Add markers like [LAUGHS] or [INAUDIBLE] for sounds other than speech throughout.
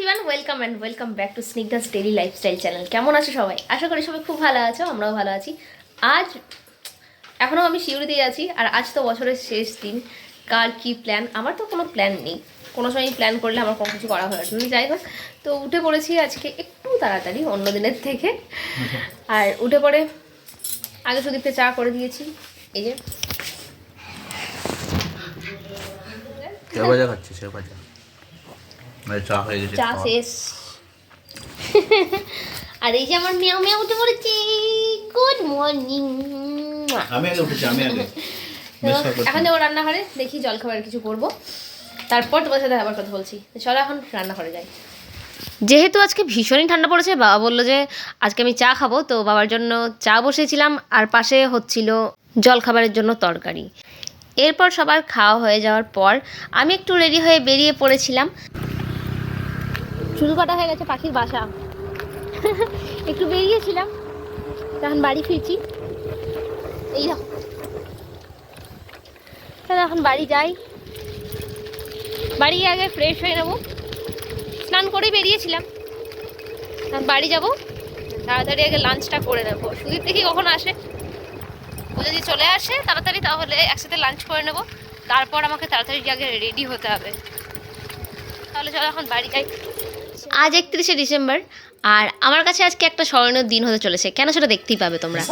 Everyone welcome and welcome back to Snigdha's daily lifestyle channel কেমন আছো সবাই? আশা করি সবাই খুব ভালো আছো, আমরাও ভালো আছি। আজ, এখনও আমি শিউরিতেই আছি, আর আজ তো বছরের শেষ দিন। কার কী প্ল্যান আমার তো কোনো প্ল্যান নেই। কোনো সময় প্ল্যান করলে আমার কোনো কিছু করা হয় না। যাই হোক, তো উঠে পড়েছি আজকে একটু তাড়াতাড়ি অন্য দিনের থেকে। আর উঠে পড়ে আগে সুদীপকে চা করে দিয়েছি। এই যে। চা হয়ে গেছে চা শেষ। [LAUGHS] আর এই যে আমার মেয়াও মেয়া উঠে পড়েছি। গুড মর্নিং আমি আগে উঠেছি আমি আগে। এখন যাব রান্নাঘরে দেখি জলখাবার কিছু করব। তারপর তোমার সাথে আবার কথা বলছি। চলো এখন রান্নাঘরে যাই। যেহেতু আজকে ভীষণই ঠান্ডা পড়েছে বাবা বলল যে আজকে আমি চা খাব তো বাবার জন্য চা বসেছিলাম আর পাশে হচ্ছিল জলখাবারের জন্য তরকারি। এরপর সবার খাওয়া হয়ে যাওয়ার পর আমি একটু রেডি হয়ে বেরিয়ে পড়েছিলাম। চুল কাটা হয়ে গেছে পাখির বাসা। একটু বেরিয়েছিলাম, তখন বাড়ি ফিরছি। এই দেখো। তাহলে এখন বাড়ি যাই। বাড়ি আগে ফ্রেশ হয়ে নেব। স্নান করেই বেরিয়েছিলাম। এখন বাড়ি যাব। তাড়াতাড়ি আগে লাঞ্চটা করে নেব। সুদীপ দেখি কখন আসে। ও যদি চলে আসে তাড়াতাড়ি তাহলে একসাথে লাঞ্চ করে নেব। তারপর আমাকে তাড়াতাড়ি আগে রেডি হতে হবে। তাহলে চলো এখন বাড়ি যাই। আজ একত্রিশে ডিসেম্বর আর আমার কাছে আজকে একটা স্মরণীয় দিন হতে চলেছে। কেন সেটা দেখতেই পাবে তোমরা?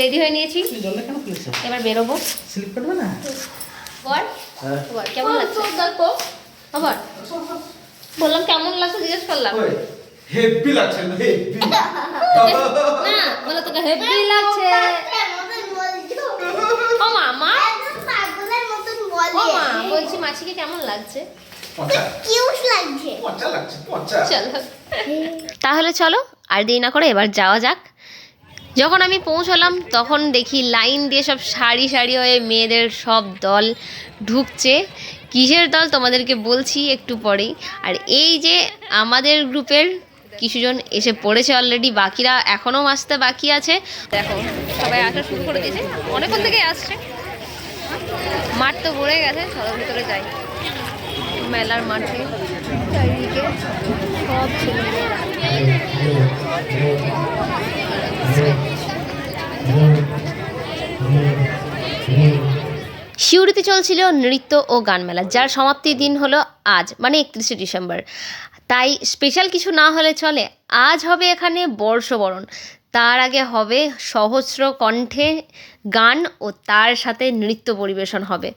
রেডি হয়ে নিয়েছি। এবার বেরোবো। স্লিপ করবে না? বল। হ্যাঁ। বল কেমন লাগছে? আবার। বললাম কেমন লাগছে জিজ্ঞেস করলাম। হেভি লাগছে হেভি। না বলে তোকে হেভি লাগছে। ও মামা ও মা বলছি মাসিকে কেমন লাগছে? পচা। পচা লাগছে পচা। চলো। তাহলে চলো আর দেরি না করে এবার যাওয়া যাক। যখন আমি পৌঁছলাম তখন দেখি লাইন দিয়ে সব সারি সারি হয়ে মেয়েদের সব দল ঢুকছে। কিসের দল তোমাদেরকে বলছি একটু পরেই। আর এই যে আমাদের গ্রুপের কিছুজন এসে পড়েছে অলরেডি বাকিরা এখনও আসতে বাকি আছে। দেখো সবাই আসা শুরু করে দিয়েছে। অনেকক্ষণ থেকে আসছে। মাঠ তো ভরে গেছে চলো ভিতরে যাই। মেলার মাঠে। চারিদিকে সব শিউরিতে চলছিল নৃত্য ও গান মেলা, যার সমাপ্তির দিন হলো আজ মানে একত্রিশে ডিসেম্বর। তাই স্পেশাল কিছু না হলে চলে, আজ হবে এখানে বর্ষবরণ। তার আগে হবে সহস্র কণ্ঠে গান ও তার সাথে নৃত্য পরিবেশন হবে।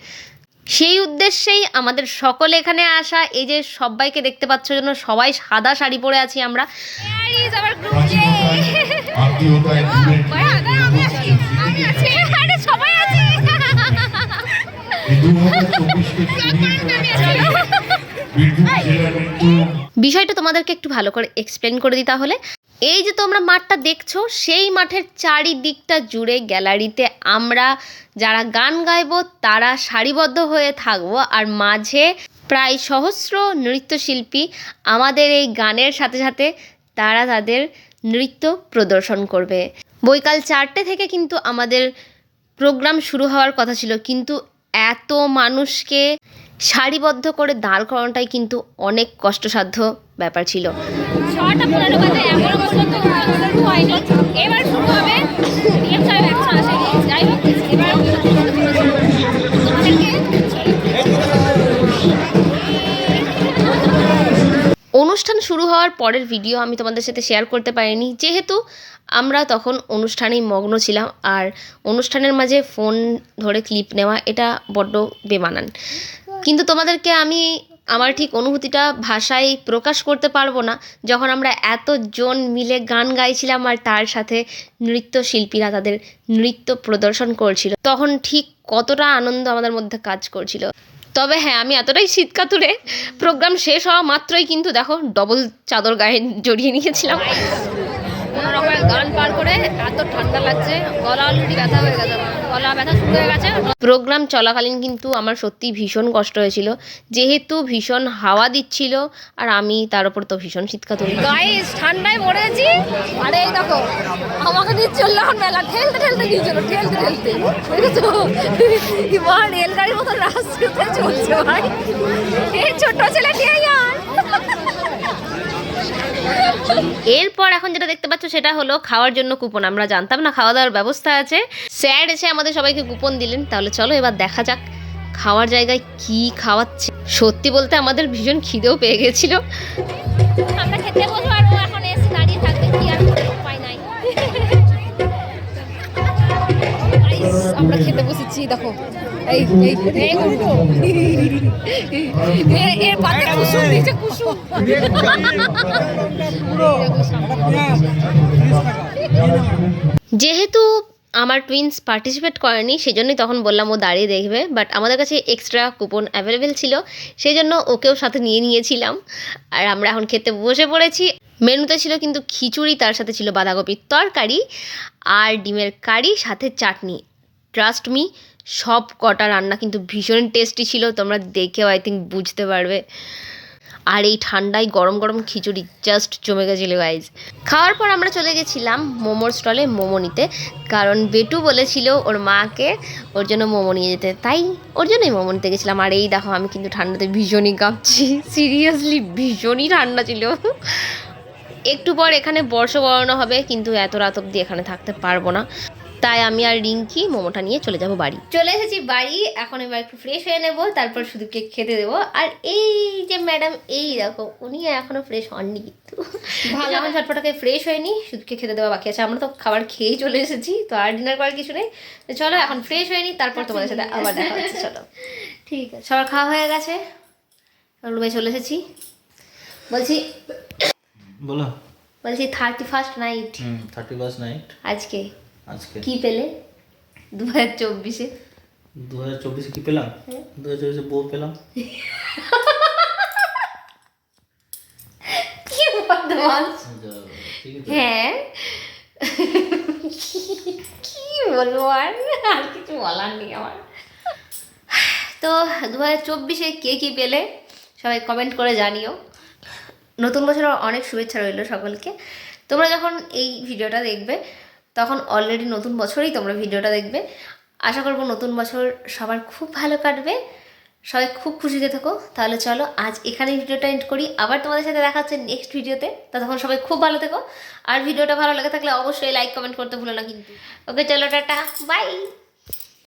সেই উদ্দেশ্যেই আমাদের সকল এখানে আসা এই যে সবাইকে দেখতে পাচ্ছ জন্য সবাই সাদা শাড়ি পরে আছি আমরা। [LAUGHS] সবাই আছি। বিষয়টা তোমাদেরকে একটু ভালো করে এক্সপ্লেন করে দিই তাহলে। এই যে তোমরা মাঠটা দেখছ, সেই মাঠের চারিদিকটা জুড়ে গ্যালারিতে আমরা যারা গান গাইবো, তারা সারিবদ্ধ হয়ে থাকব। আর মাঝে প্রায় সহস্র নৃত্যশিল্পী আমাদের এই গানের সাথে সাথে তারা তাদের নৃত্য প্রদর্শন করবে। বৈকাল চারটে থেকে কিন্তু আমাদের প্রোগ্রাম শুরু হওয়ার কথা ছিল, কিন্তু এত মানুষকে সারিবদ্ধ করে দাঁড় করানোটাই কিন্তু অনেক কষ্টসাধ্য ব্যাপার ছিল। এবার শুরু হবে হওয়ার পরের ভিডিও আমি তোমাদের সাথে শেয়ার করতে পারিনি। যেহেতু আমরা তখন অনুষ্ঠানেই মগ্ন ছিলাম আর অনুষ্ঠানের মাঝে ফোন ধরে ক্লিপ নেওয়া এটা বড্ড বেমানান। কিন্তু তোমাদেরকে আমি আমার ঠিক অনুভূতিটা ভাষায় প্রকাশ করতে পারব না। যখন আমরা এতজন মিলে গান গাইছিলাম আর তার সাথে নৃত্যশিল্পীরা তাদের নৃত্য প্রদর্শন করছিল, তখন ঠিক কতটা আনন্দ আমাদের মধ্যে কাজ করছিল। তবে হ্যাঁ আমি এতটাই শীতকাতুরে প্রোগ্রাম শেষ হওয়া মাত্রই কিন্তু দেখো ডবল চাদর গায়ে জড়িয়ে নিয়েছিলাম। কোনো রকমের গান পার করে এত ঠান্ডা লাগছে গলা অলরেডি ব্যথা হয়ে গেছে গলা ব্যথা শুরু হয়ে গেছে। প্রোগ্রাম চলাকালীন কিন্তু আমার সত্যি ভীষণ কষ্ট হয়েছিল। যেহেতু ভীষণ হাওয়া দিচ্ছিল আর আমি তার উপর তো ভীষণ শীতকাতুরি গাইস ঠান্ডায় গেছি। আরে এই দেখো আমাকে নিয়ে চলল এখন মেলা। ঠেলতে ঠেলতে নিয়ে চলো ঠেলতে ঠেলতে। মা রেলগাড়ির মতো রাস্তাতে চলছে ভাই। এই ছোট ছেলে নিয়ে এরপর এখন যেটা দেখতে পাচ্ছ সেটা হলো খাওয়ার জন্য কুপন। আমরা জানতাম না খাওয়া দাওয়ার ব্যবস্থা আছে। স্যার এসে আমাদের সবাইকে কুপন দিলেন। তাহলে চলো এবার দেখা যাক খাওয়ার জায়গায় কি খাওয়াচ্ছে। সত্যি বলতে আমাদের ভীষণ খিদেও পেয়ে গেছিল। আমরা খেতে বসবো আর ও এখন এসে দাঁড়িয়ে থাকবে কি আর উপায় নাই। আমরা খেতে বসেছি দেখো। এই এই এই উল্টো এর- এর পাতে কুসুম দিয়েছে কুসুম। যেহেতু আমার টুইন্স পার্টিসিপেট করেনি সেজন্যই তখন বললাম ও দাঁড়িয়ে দেখবে বাট আমাদের কাছে এক্সট্রা কুপন অ্যাভেলেবেল ছিল সেই জন্য ওকেও সাথে নিয়ে নিয়েছিলাম। আর আমরা এখন খেতে বসে পড়েছি। মেনুতে ছিল কিন্তু খিচুড়ি তার সাথে ছিল বাঁধাকপির তরকারি আর ডিমের কারি সাথে চাটনি। ট্রাস্ট মি সব কটা রান্না কিন্তু ভীষণ টেস্টি ছিল, তোমরা দেখেও আই থিঙ্ক বুঝতে পারবে। আর এই ঠান্ডায় গরম গরম খিচুড়ি জাস্ট জমে গেছিল গাইজ খাওয়ার পর আমরা চলে গেছিলাম মোমোর স্টলে মোমো নিতে, কারণ বেটু বলেছিল ওর মাকে ওর জন্য মোমো নিয়ে যেতে, তাই ওর জন্যই মোমো নিতে গেছিলাম। আর এই দেখো, আমি কিন্তু ঠান্ডাতে ভীষণই কাঁপছি সিরিয়াসলি ভীষণই ঠান্ডা ছিল। একটু পর এখানে বর্ষ বরণ হবে, কিন্তু এত রাত অবধি এখানে থাকতে পারব না। তাই আমি আর রিঙ্কি মোমোটা নিয়ে চলে যাব বাড়ি। চলে এসেছি বাড়ি এখন এবার একটু ফ্রেশ হয়ে নেব তারপর শুধুকে খেতে দেবো। আর এই যে ম্যাডাম এই দেখো উনি এখনও ফ্রেশ হননি কিন্তু। ভালো। এখন ঝটপটাকে ফ্রেশ হয়নি শুধুকে খেতে দেওয়া বাকি আছে। আমরা তো খাবার খেয়েই চলে এসেছি তো আর ডিনার করার কিছু নেই। চলো এখন ফ্রেশ হয়নি তারপর তোমাদের সাথে আবার দেখা হচ্ছে চলো। ঠিক আছে। সবার খাওয়া হয়ে গেছে? রুমে চলে এসেছি। বলছি বলো। বলছি thirty first night hmm thirty first night আজকে? আজকে। কি পেলে? দু হাজার চব্বিশে। দু হাজার চব্বিশে কি পেলাম? দু হাজার চব্বিশে বউ পেলাম। কি বদমাস? হ্যাঁ কি বলব আর? আর কিছু বলার নেই আমার। তো দু হাজার চব্বিশে কে কী পেলে? সবাই কমেন্ট করে জানিও। নতুন বছরের অনেক শুভেচ্ছা রইল সকলকে। তোমরা যখন এই ভিডিওটা দেখবে তখন অলরেডি নতুন বছরেই তোমরা ভিডিওটা দেখবে। আশা করব নতুন বছর সবার খুব ভালো কাটবে। সবাই খুব খুশিতে থাকো। তাহলে চলো, আজ এখানে ভিডিওটা এন্ড করি। আবার তোমাদের সাথে দেখা হচ্ছে নেক্সট ভিডিওতে। তখন সবাই খুব ভালো থেকো। আর ভিডিওটা ভালো লাগে থাকলে অবশ্যই লাইক কমেন্ট করতে ভুলো না কিন্তু। ওকে চলো, টাটা। বাই